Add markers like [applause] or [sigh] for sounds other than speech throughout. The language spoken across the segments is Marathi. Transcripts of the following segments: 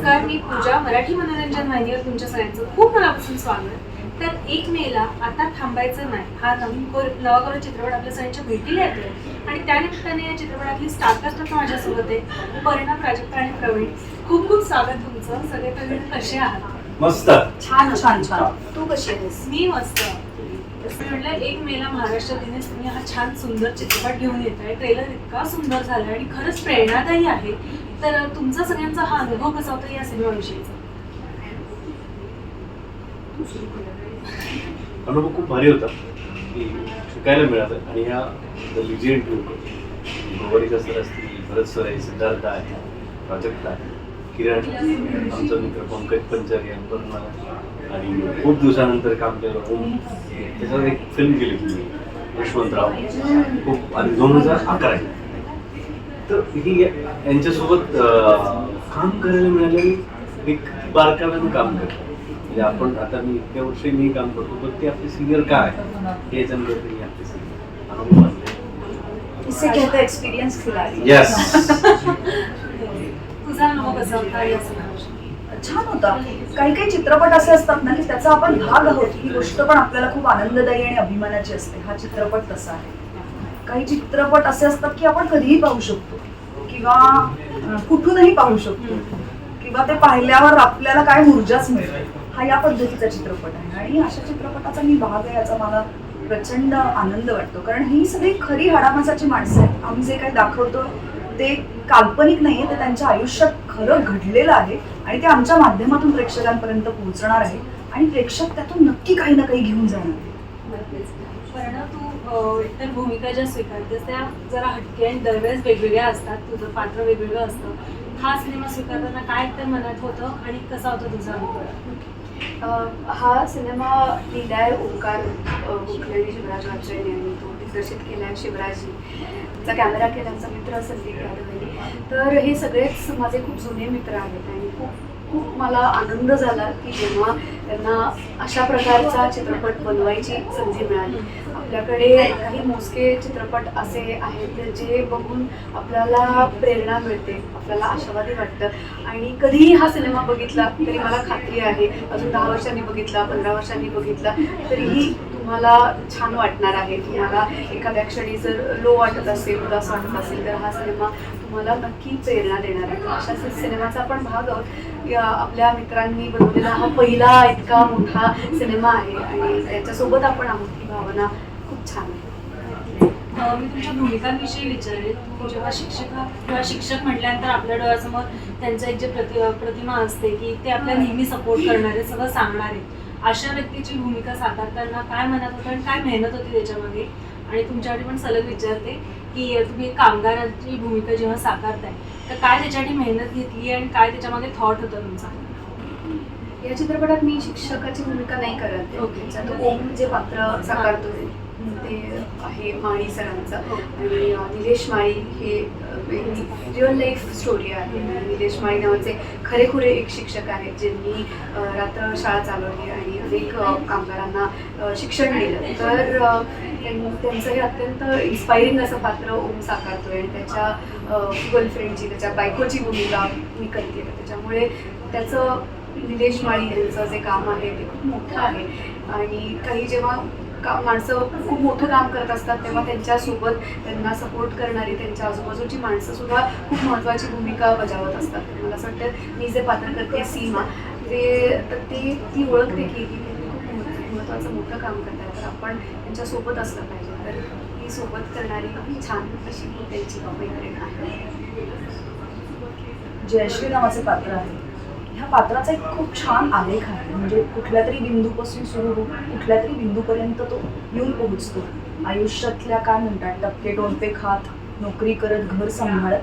नमस्कार मी पूजा मराठी मनोरंजन वाहिनीवर तुमच्या सगळ्यांचं खूप मनापासून स्वागत. तर एक मेला आता थांबायचं नाही. हा नवीन कोर नवा कोर चित्रपट आपल्या सगळ्यांच्या भेटीला येतोय. आणि त्यानिमित्ताने या चित्रपटातली स्टारकास्ट आता माझ्यासोबत आहे. परिणाम प्राजक्ता आणि प्रवीण. खूप खूप स्वागत तुमचं. सगळे तुम्ही कसे आहात? मस्त. छान छान छान. तू कशी आहेस? मी मस्त. म्हटलं एक मेला महाराष्ट्र दिनेश तुम्ही हा छान सुंदर चित्रपट घेऊन येत आहे ट्रेलर इतका सुंदर झाला आणि खरंच प्रेरणादायी आहे. तर तुमचा सगळ्यांचा हा अनुभव कसा होता या सिनेमाविषयीचा अनुभव खूप भारी होता. की शिकायला मिळालं. आणि ह्या द लिजेंड लोक गोवरीचा सर असतील भरत सर आहे सिद्धार्थ आहे प्राजक्ता आहे किरण आमचा मित्र पंकज पंचारी यांपर्यंत आणि खूप दिवसानंतर काम केलं. ओम. त्याच्यावर एक फिल्म केली तुम्ही यशवंतराव. खूप आणि दोन हजार अकरा तर ही यांच्यासोबत काम करायला मिळालं एक बारकाव्यानं काम करतो. म्हणजे आपण आता मी इतक्या वर्षी मी काम करतो पण ते आपले सिनियर काय? हे जमलं तरी आपले senior. अनुभव असले इससे कहते एक्सपीरियंस खिलाडी. येस तुझा अनुभव कसा होता? या सिनेमाविषयी छान होता. काही काही चित्रपट असे असतात ना की त्याचा आपण भाग आहोत. ही गोष्ट पण आपल्याला खूप आनंददायी आणि अभिमानाची असते. हा चित्रपट तसा आहे. काही चित्रपट असे असतात की आपण कधीही पाहू शकतो. किंवा कुठूनही पाहू शकतो. किंवा ते पाहिल्यावर आपल्याला काय ऊर्जाच मिळते हा या पद्धतीचा चित्रपट आहे. आणि अशा चित्रपटाचा मी भाग आहे याचा मला प्रचंड आनंद वाटतो. कारण ही सगळी खरी हाडामासाची माणसं आहेत. आम्ही जे काही दाखवतो ते काल्पनिक नाहीये. ते त्यांच्या आयुष्यात खरं घडलेलं आहे. आणि ते आमच्या माध्यमातून प्रेक्षकांपर्यंत पोहोचणार आहे. आणि प्रेक्षक त्यातून नक्की काही ना काही घेऊन जाणार आहे. इतर भूमिका ज्या स्वीकारतेस त्या जरा हटके आणि दरवेळेस वेगवेगळ्या असतात. तुझं पात्र वेगवेगळं असतं. हा सिनेमा स्वीकारताना काय तर मनात होतं आणि कसा होता तुझा अनुभव? हा सिनेमा लिहिलाय ओंकार अ, शिवराज वाचय यांनी. तो दिग्दर्शित केलाय आहे त्याचा कॅमेरा केला आमचा मित्र संदीप यादव यांनी तर हे सगळेच माझे खूप जुने मित्र आहेत आणि खूप खूप मला आनंद झाला की जेव्हा त्यांना अशा प्रकारचा चित्रपट बनवायची संधी मिळाली. आपल्याकडे काही मोजके चित्रपट असे आहेत जे बघून आपल्याला प्रेरणा मिळते आपल्याला आशावादी वाटतं. आणि कधीही हा सिनेमा बघितला तरी मला खात्री आहे अजून दहा वर्षांनी बघितला पंधरा वर्षांनी बघितला तरीही तुम्हाला छान वाटणार आहे. तुम्हाला एखाद्या क्षणी जर लो वाटत असेल उदास वाटत असेल तर हा सिनेमा तुम्हाला नक्की प्रेरणा देणार आहे. अशा सिनेमाचा आपण भाग आहोत आपल्या मित्रांनी बनवलेला हा पहिला इतका मोठा सिनेमा आहे आणि त्याच्यासोबत आपण आहोत ही भावना खूप छान आहे. मी तुमच्या भूमिकांविषयी विचारेल. तू जेव्हा शिक्षक किंवा शिक्षक म्हटल्यानंतर आपल्या डोळ्यासमोर त्यांचं एक जे प्रति प्रतिमा असते की ते आपल्या नेहमी सपोर्ट करणारे सगळं सांगणारे. अशा व्यक्तीची भूमिका साकारताना काय मनात होतं आणि काय मेहनत होती त्याच्यामागे? आणि तुमच्यासाठी पण सलग विचारते की तुम्ही कामगाराची भूमिका जेव्हा साकारताय तर काय त्याच्यासाठी मेहनत घेतली आणि काय त्याच्यामागे थॉट होता तुमचा? या चित्रपटात मी शिक्षकाची भूमिका नाही करत ओके. ओम जे पात्र साकारतोय. हे आहे माळी सरांचं. आणि निलेश माळी हे रिअल लाईफ स्टोरी आहे. निलेश माळी नावाचे खरेखुरे एक शिक्षक आहेत ज्यांनी रात्र शाळा चालवली आणि अनेक कामगारांना शिक्षण दिलं. तर त्यां- त्यांचं हे अत्यंत इन्स्पायरिंग असं पात्र ओम साकारतोय आणि त्याच्या गर्लफ्रेंडची त्याच्या बायकोची भूमिका मी करते त्याच्यामुळे त्याचं निलेश माळी यांचं जे काम आहे ते खूप मोठं आहे. आणि काही जेव्हा का माणसं खूप मोठं काम करत असतात तेव्हा त्यांच्यासोबत त्यांना सपोर्ट करणारी त्यांच्या आजूबाजूची माणसं सुद्धा खूप महत्त्वाची भूमिका बजावत असतात. मला असं वाटतं मी जे पात्र करते सीमा ते तर ते ती ओळखते की खूप महत्त्व- महत्त्वाचं मोठं काम करतात तर आपण त्यांच्यासोबत असलं पाहिजे. तर ही सोबत करणारी छान अशी त्यांची प्रेरणा आहे. जयश्री नावाचे पात्र आहे. ह्या पात्राचा एक खूप छान आलेख आहे. म्हणजे कुठल्या तरी बिंदूपासून सुरू होऊन कुठल्या तरी बिंदूपर्यंत तो येऊन पोहोचतो. आयुष्यातल्या काय म्हणतात टप्पे टोणपे खात नोकरी करत घर सांभाळत.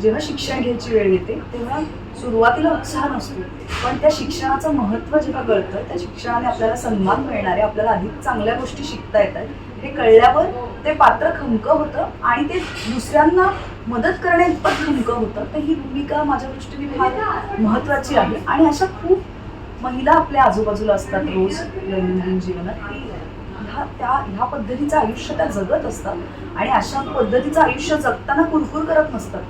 जेव्हा शिक्षण घ्यायची वेळ येते तेव्हा सुरुवातीला उत्साह नसतो. पण त्या शिक्षणाचं महत्त्व जेव्हा कळतं त्या शिक्षणाने आपल्याला सन्मान मिळणारे आपल्याला अधिक चांगल्या गोष्टी शिकता येतात. हे कळल्यावर ते पात्र खमकं होतं आणि ते दुसऱ्यांना मदत करण्याइतपत खमकं होतं तर ही भूमिका माझ्या दृष्टीने फार महत्त्वाची आहे. आणि अशा खूप महिला आपल्या आजूबाजूला असतात रोज दैनंदिन जीवनात ह्या त्या ह्या पद्धतीचं आयुष्य त्या जगत असतात. आणि अशा पद्धतीचं आयुष्य जगताना कुरकुर करत नसतात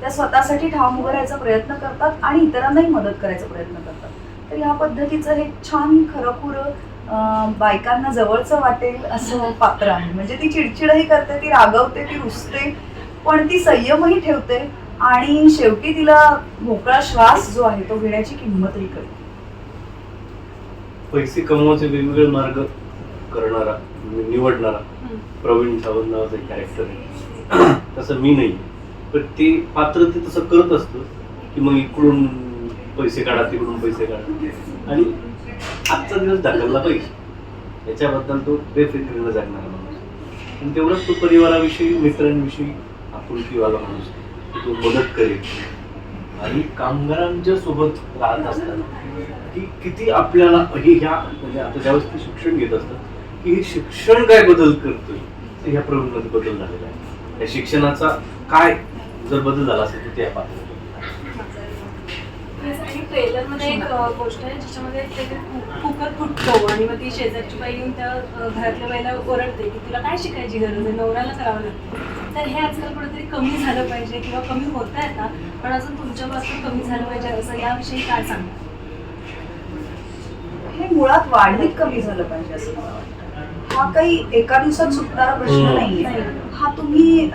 त्या स्वतःसाठी ठाम उभं राहायचा प्रयत्न करतात आणि इतरांनाही मदत करायचा प्रयत्न करतात. तर ह्या पद्धतीचं हे छान खरंखुरं बायकांना जवळचं वाटेल असं पात्र आहे. म्हणजे ती चिडचिडही करते ती रागवते ती रुसते. पण ती संयमही ठेवते आणि शेवटी तिला मोकळा श्वास जो आहे तो घेण्याची किंमतही कळते. पैसे कमवायचे वेगवेगळे मार्ग करणारा निवडणारा हम्म. प्रवीण सावंत नावाचं कॅरेक्टर आहे. [clears throat] तसं मी नाही. पण ते पात्र ते तसं करत असतं की मग इकडून पैसे काढा तिकडून पैसे काढा. आणि आजचा दिवस ढकलला पाहिजे. याच्याबद्दल तो बेफिक्रीनं जगणारा माणूस. आणि तेवढंच तो परिवाराविषयी मित्रांविषयी आपुलकीवाला माणूस. तो मदत करेल आणि कामगारांच्या सोबत राहत असतात की किती आपल्याला हे ह्या म्हणजे आता ज्यावेळेस ते शिक्षण घेत असतात की हे शिक्षण काय बदल करतोय ह्या प्रवीणमध्ये बदल झालेला आहे. या शिक्षणाचा काय जर बदल झाला असेल तर त्या पातळीवर ट्रेलरमध्ये एक गोष्ट आहे ज्याच्यामध्ये कुकर फुटतो आणि मग ती शेजारची बाई येऊन त्या घरातल्या बाईला ओरडते की तुला काय शिकायची गरज आहे? नवऱ्याला करावं लागतं. तर हे आजकाल कुठेतरी कमी झालं पाहिजे किंवा कमी होत आहे आता पण अजून तुमच्यापासून कमी झालं पाहिजे असं याविषयी काय सांगा हे मुळात वाढीत कमी झालं पाहिजे असं मला वाटतं. हा काही एका दिवसात सुटणारा प्रश्न. नाहीये. नाही. हा तुम्ही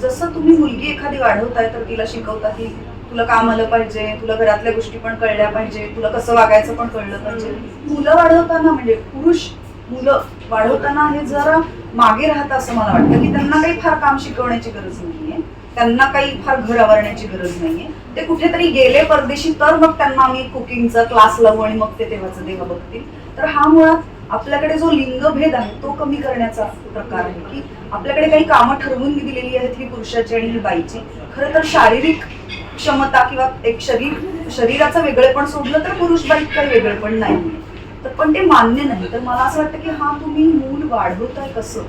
जसं तुम्ही मुलगी एखादी वाढवताय तर तिला शिकवता की तुला काम आलं पाहिजे तुला घरातल्या गोष्टी पण कळल्या पाहिजे तुला कसं वागायचं पण कळलं पाहिजे. मुलं वाढवताना म्हणजे पुरुष मुलं वाढवताना हे जरा मागे राहतं असं मला वाटतं की त्यांना काही फार काम शिकवण्याची गरज नाहीये. त्यांना काही फार घर आवरण्याची गरज नाहीये. ते कुठेतरी गेले परदेशी तर मग त्यांना आम्ही कुकिंगचा क्लास लावू आणि मग ते तेव्हाचं तेव्हा बघतील. तर हा मुळात आपल्याकडे जो लिंगभेद आहे तो कमी करण्याचा प्रकार आहे की आपल्याकडे काही कामं ठरवून दिलेली आहेत ही पुरुषाची आणि ही बाईची. खरं तर शारीरिक क्षमता किंवा एक शरीर शरीराचं वेगळेपण सोडलं तर पुरुष बाईक काही वेगळेपण नाही. तर पण ते मान्य नाही. तर मला असं वाटतं की हा तुम्ही मूल वाढवताय कसं?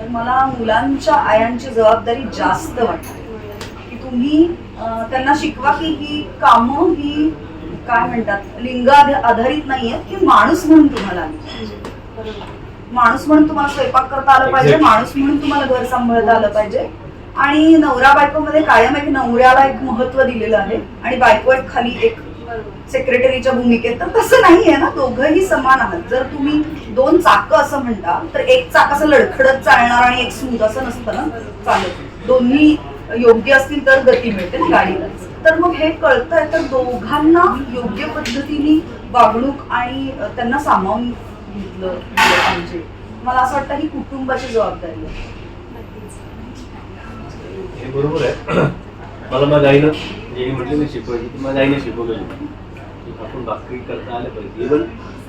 तर मला मुलांच्या आयांची जबाबदारी जास्त वाटते. की तुम्ही त्यांना शिकवा की ही कामं ही काय म्हणतात लिंग आध- आधारित नाहीये ही माणूस म्हणून तुम्हाला माणूस म्हणून तुम्हाला स्वयंपाक करता आलं पाहिजे. माणूस म्हणून तुम्हाला घर सांभाळता आलं पाहिजे. आणि नवरा बायको मध्ये कायम एक नवऱ्याला एक महत्त्व दिलेलं आहे. आणि बायको एक खाली एक सेक्रेटरीच्या भूमिकेत. तर तसं नाहीये ना दोघंही समान आहात. जर तुम्ही दोन चाक असं म्हणता तर एक चाक असं लडखडत चालणार आणि एक स्मूथ असं नसतं ना चालत. दोन्ही योग्य असतील तर गती मिळते ना गाडीला. तर मग हे कळतंय तर दोघांना योग्य पद्धतीने वागणूक आणि त्यांना सामावून घेतलं पाहिजे. मला असं वाटतं ही कुटुंबाची जबाबदारी आहे. हे बरोबर आहे. [clears throat] मला माझ्या आईनं जे म्हटलं मी शिकवायची ती माझ्या आईने शिकवलेली आपण भाकरी करता आले पाहिजे. इव्हन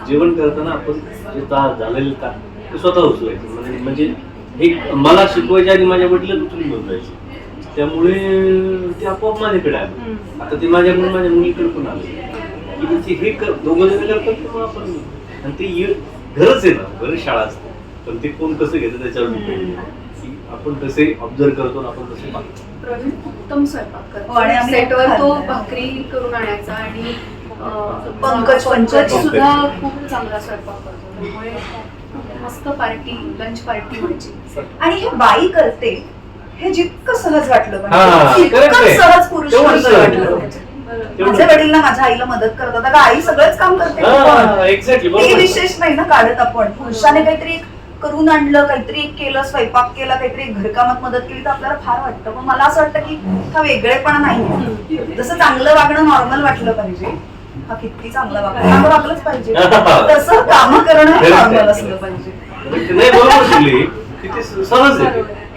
जेवण करताना आपण जे ता झालेलं का ते स्वतः उचलायचं. म्हणजे म्हणजे हे मला शिकवायच्या आधी माझ्या वडिलांना उचलून घेऊन जायचे. त्यामुळे ते आपोआप माझ्याकडे आले. आता ते माझ्याकडून माझ्या मुलीकडे पण आले. की म्हणजे हे कर दोघं जण करतात मग आपण? आणि ते घरच आहे ना घर शाळा असते. पण ते कोण कसं घेतं त्याच्यावर आपण कसे ऑब्झर्व करतो आणि आपण वागतो प्रवीण उत्तम स्वयंपाक हो, आणि करतो आम्ही सेटवर तो. भाकरी करून आणायचा आणि पंकज, पंकज. सुद्धा खूप चांगला स्वयंपाक करतो त्यामुळे मस्त पार्टी लंच पार्टी व्हायची आणि हे बाई करते हे जितकं सहज वाटलं हा. सहज पुरुष. वाटलं पाहिजे. बरोबर माझे वडील माझ्या आईला मदत करतात आई सगळंच काम करते हा. विशेष नाही ना काढत आपण पुरुषाने काहीतरी एक करून आणलं काहीतरी एक केलं स्वयंपाक केला काहीतरी एक घरकामात मदत केली तर आपल्याला फार वाटतं. पण मला असं वाटतं की हा वेगळेपणा नाही जसं चांगलं वागणं नॉर्मल वाटलं पाहिजे. हा किती चांगला वागणं. चांगलं वागलंच पाहिजे. [laughs] तसं काम करणं. नॉर्मल असलं पाहिजे.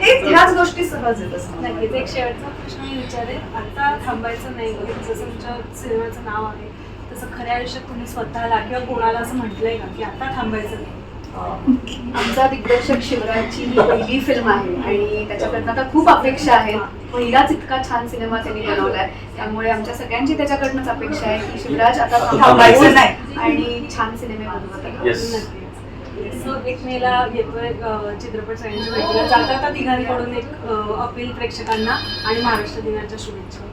हे ह्याच गोष्टी सहज आहेत असं. नक्कीच. एक शेवटचा प्रश्न मी विचारेल. आता थांबायचं नाही. जसं तुमच्या सिनेमाचं नाव आहे तसं खऱ्या आयुष्यात तुम्ही स्वतःला किंवा कोणाला असं म्हटलंय का की आता थांबायचं नाही? आमचा दिग्दर्शक शिवराजची ही पहिली फिल्म आहे आणि त्याच्याकडनं आता खूप अपेक्षा आहेत पहिलाच इतका छान सिनेमा त्यांनी बनवलाय त्यामुळे आमच्या सगळ्यांची त्याच्याकडनंच अपेक्षा आहे की शिवराज आता थांबायचं नाही. आणि छान सिनेमे बनवत आहे. Yes. नक्कीच सो एक मेला येतोय चित्रपट सगळ्यांच्या भेटीला जाता आता तिघांकडून एक अपील प्रेक्षकांना आणि महाराष्ट्र दिनाच्या शुभेच्छा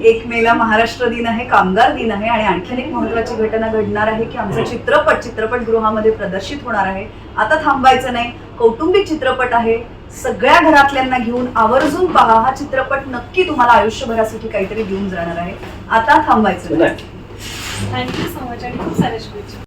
एक मेला महाराष्ट्र दिन आहे कामगार दिन आहे आणि आणखीन एक महत्वाची घटना घडणार आहे की आमचा चित्रपट चित्रपटगृहामध्ये प्रदर्शित होणार आहे. आता थांबायचं नाही. कौटुंबिक चित्रपट आहे. सगळ्या घरातल्यांना घेऊन आवर्जून पहा. हा चित्रपट नक्की तुम्हाला आयुष्यभरासाठी काहीतरी देऊन जाणार आहे. आता थांबायचं नाही. थँक्यू सो मच आणि खूप साऱ्या शुभेच्छा.